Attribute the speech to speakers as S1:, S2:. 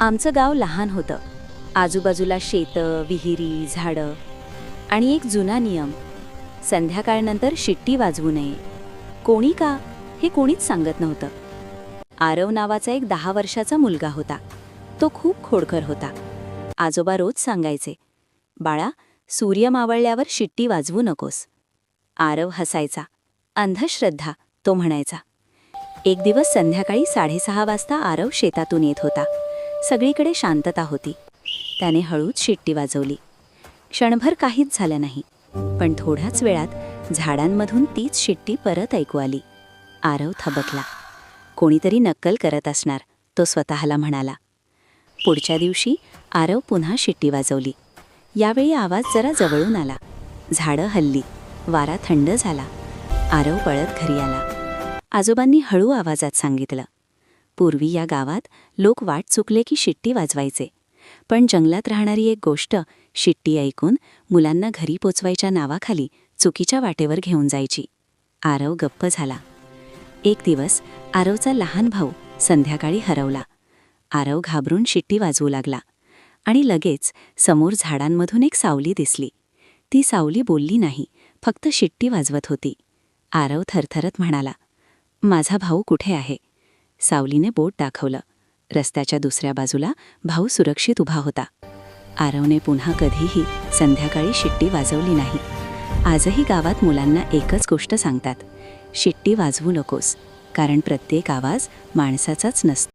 S1: आमचं गाव लहान होतं. आजूबाजूला शेतं विहिरी झाडं आणि एक जुना नियम. संध्याकाळनंतर शिट्टी वाजवू नये. कोणी का? हे कोणीच सांगत नव्हतं. आरव नावाचा एक दहा वर्षाचा मुलगा होता. तो खूप खोडकर होता. आजोबा रोज सांगायचे बाळा सूर्य मावळल्यावर शिट्टी वाजवू नकोस. आरव हसायचा. अंधश्रद्धा तो म्हणायचा. एक दिवस संध्याकाळी साडेसहा वाजता आरव शेतातून येत होता. सगळीकडे शांतता होती. त्याने हळूच शिट्टी वाजवली. क्षणभर काहीच झालं नाही पण थोड्याच वेळात झाडांमधून तीच शिट्टी परत ऐकू आली. आरव थबकला. कोणीतरी नक्कल करत असणार तो स्वतःला म्हणाला. पुढच्या दिवशी आरव पुन्हा शिट्टी वाजवली. यावेळी आवाज जरा जवळून आला. झाडं हल्ली. वारा थंड झाला. आरव पळत घरी आला. आजोबांनी हळू आवाजात सांगितलं. पूर्वी या गावात लोक वाट चुकले की शिट्टी वाजवायचे. पण जंगलात राहणारी एक गोष्ट शिट्टी ऐकून मुलांना घरी पोचवायच्या नावाखाली चुकीच्या वाटेवर घेऊन जायची. आरव गप्प झाला. एक दिवस आरवचा लहान भाऊ संध्याकाळी हरवला. आरव घाबरून शिट्टी वाजवू लागला आणि लगेच समोर झाडांमधून एक सावली दिसली. ती सावली बोलली नाही फक्त शिट्टी वाजवत होती. आरव थरथरत म्हणाला माझा भाऊ कुठे आहे? सावलीने बोट दाखवलं. रस्त्याच्या दुसऱ्या बाजूला भाऊ सुरक्षित उभा होता. आरवने पुन्हा कधीही संध्याकाळी शिट्टी वाजवली नाही. आजही गावात मुलांना एकच गोष्ट सांगतात. शिट्टी वाजवू नकोस कारण प्रत्येक आवाज माणसाचाच नसतो.